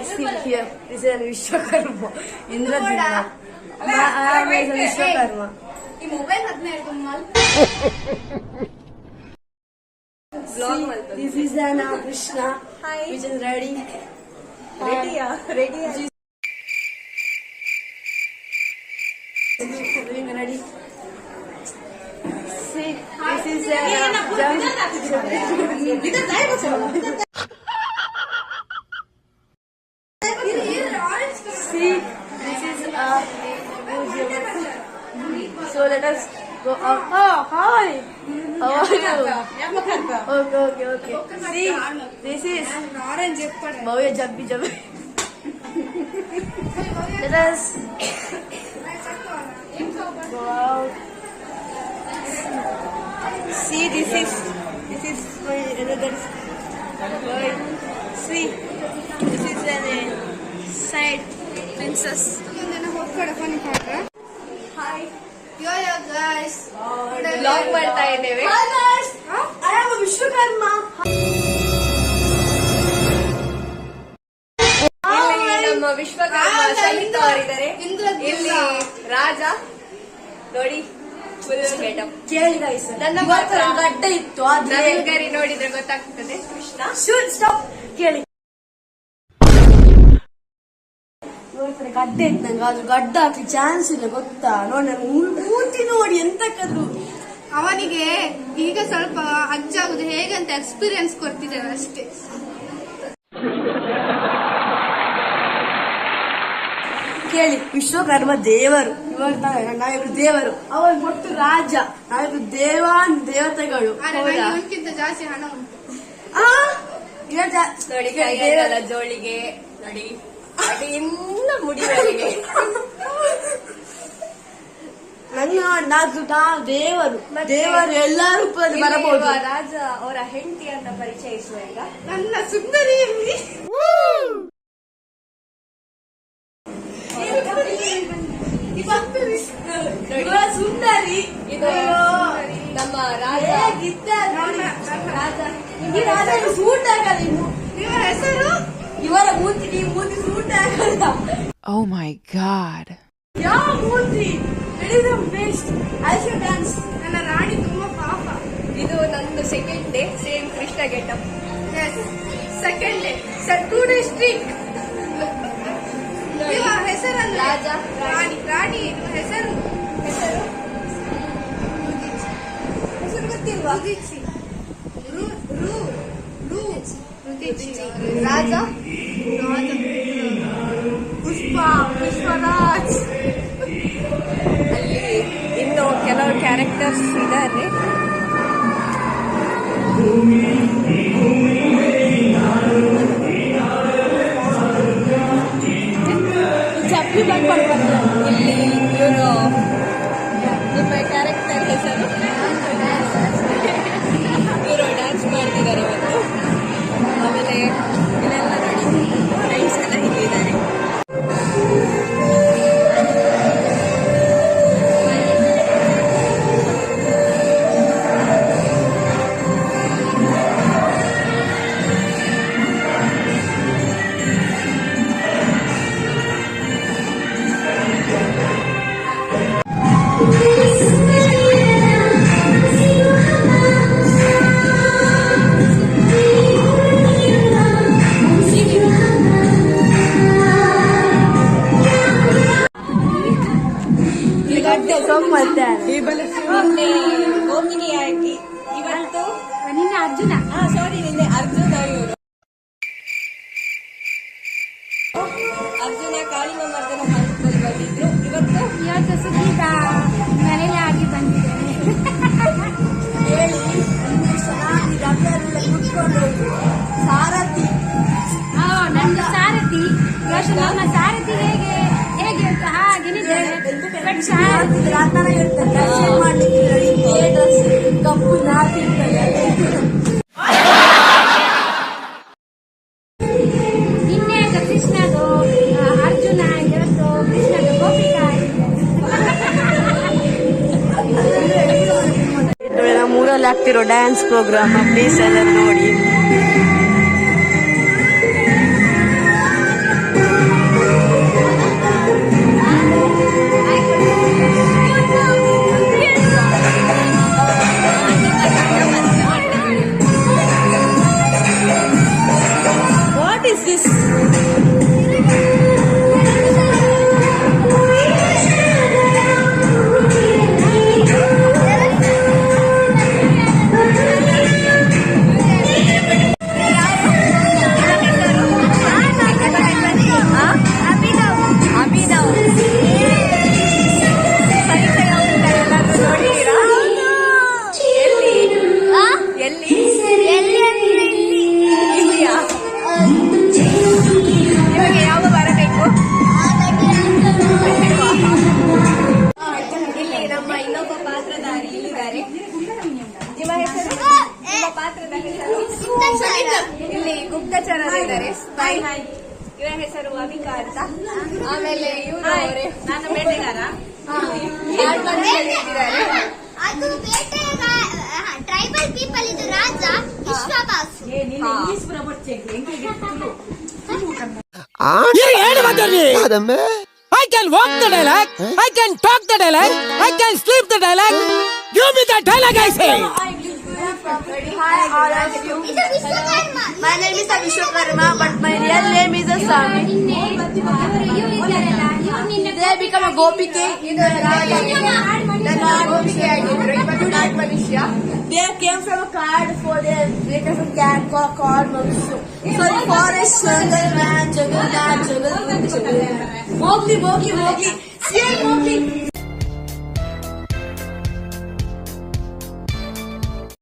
इसकी इसे विश्वकर्मा इंद्र विश्वकर्मा ఈ mobile This is Anna Krishna, which is ready. Ready, yeah. Ready. Doing ready. See, this is Anna. Jump. Jump. actually this is a museum. So let us go out. Oh, hi! How are you? Okay, okay, okay. See, this is Bhavya Jabbi Jabbi. let us go out. See, this is this is another bird. See, this is an uh, side. Hi. Yo yo guys blog ಮಾಡ್ತಾ ಇದ್ದೇವೆ. ನಮ್ಮ ವಿಶ್ವಕರ್ಮ ಅವರಿದ್ದಾರೆ. ಇಂದ್ರದ್ಯುಮ್ನ. ಇಲ್ಲಿ ರಾಜ ನೋಡಿ ಕೇಳಿ guys. ನನ್ನ ಗಡ್ಡ ಇತ್ತು ಗರಿ ನೋಡಿದ್ರೆ ಗೊತ್ತಾಗ್ತದೆ. ಕೃಷ್ಣ? ಶೂಟ್ ಸ್ಟಾಪ್ ಕೇಳಿ. ಗಡ್ಡ ಇತ್ತು ನಂಗೆ ಆದ್ರೆ ಗಡ್ಡ ಹಾಕಿ ಚಾನ್ಸ್ ಇಲ್ಲ ಗೊತ್ತಾ? ನೋಡಿ ನಾನು ಮೂರ್ತಿ ನೋಡಿ ಅವನಿಗೆ ಈಗ ಸ್ವಲ್ಪ ಅಜ್ಜಾಗುದು ಹೇಗಂತ ಎಕ್ಸ್ಪೀರಿಯನ್ಸ್ ಕೊಡ್ತಿದ್ದೇನೆ ಅಷ್ಟೇ. ಕೇಳಿ ವಿಶ್ವಕರ್ಮ ದೇವರು. ಇವಾಗ ನಾವ್- ನಾವಿಬ್ರು ದೇವರು. ಅವನ್ ಒಟ್ಟು ರಾಜ. ನಾವಿಬ್ರು ದೇವಾನ್ ದೇವತೆಗಳು. ಜಾಸ್ತಿ ಹಣ ಉಂಟು. ಜೋಳಿಗೆ ನೋಡಿ என்ன ನೋಡಿ ದೇವರು. ದೇವರು ಎಲ್ಲರೂ ಬರಬಹುದು. ರಾಜ ಅವರ ಹೆಂಡತಿಯನ್ನ ಪರಿಚಯಿಸುವ ಈಗ. ನನ್ನ ಸುಂದರಿ. ನಮ್ಮ ರಾಜ. ರಾಜ. ಸೂಟ್ ಆಗಲ್ಲ ಇನ್ನು. ಇವರ ಹೆಸರು? ಇವರ ಮೂತಿ ಮೂತಿ ಸೂಟ್ ಆಗಲ್ಲ Oh my god. ಯಾವ ಮೂರ್ತಿ ಬೆಸ್ಟ್ ಐಶೋ ಡ್ಯಾನ್ಸ್ ನನ್ನ ರಾಣಿ ತುಂಬಾ ಪಾಪ. ಇದು ನಂದು second day same Krishna getup second day sir two day streak ಇವ ಹೆಸರಲ್ಲ ರಾಜ ರಾಣಿ. ರಾಣಿ ಇವ ಹೆಸರು? ಹೆಸರು? ಹೆಸರು ಗೊತ್ತಿಲ್ವಾ? ರಾಜ? ಪುಷ್ಪ ಪುಷ್ಪರಾಜ್. ಅಲ್ಲಿ ಇನ್ನು ಕೆಲವು ಕ್ಯಾರೆಕ್ಟರ್ಸ್ ಇದ್ದಾರೆ ಅರ್ಜುನ ಹಾ ಸಾರಿ ನಿನ್ನೆ ಅರ್ಜುನ ಇವರು ಅರ್ಜುನ ಕಾಳಿನ ಮರ್ದನ ಹಂತದಲ್ಲಿ ಬಂದಿದ್ರು ಇವತ್ತು ಇವತ್ತು ಸುದೀಪ ಸಾರಥಿ ಸಾರಥಿ ನಮ್ಮ ಸಾರಥಿ ಹೇಗೆ ಹೇಗೆ ಅಂತ ಹಾಗೆ ಬಟ್ ಸಾರಥಿ ಆ ತರ ಇರ್ತದೆ ಕಪ್ಪು ನಾಟಿ ನಿನ್ನೆ ಆಗ್ತಿರೋ ಡ್ಯಾನ್ಸ್ ಪ್ರೋಗ್ರಾಮ್ ಪ್ಲೀಸ್ ಎಲ್ಲ ನೋಡಿ. ಆಮೇಲೆ ಇವರು ಹಾಯ್ ಅವರೇ ನಾನು ಬೇಟೆಗಾರ ಅದು ಬೇಟೆಗ ಟ್ರೈಬಲ್ ಪೀಪಲ್ ಇದು ರಾಜ ವಿಶ್ವಬಾಸು I can walk the dialogue. I can talk the dialogue. I can sleep the dialogue. Give me the dialogue, I say. Hi all of you. ಇದು Vishwakarma My name is Vishwakarma, but my real name is Asami. ನಿನ್ನೆ ಇವರು ಇವ್ರು ಇದ್ದಾರಲ್ಲ ಇವ್ರು ನಿನ್ನೆ They become a Gopike in the They came from a card for their they came from cat called called Mavishu. So the forest jungle man, jungle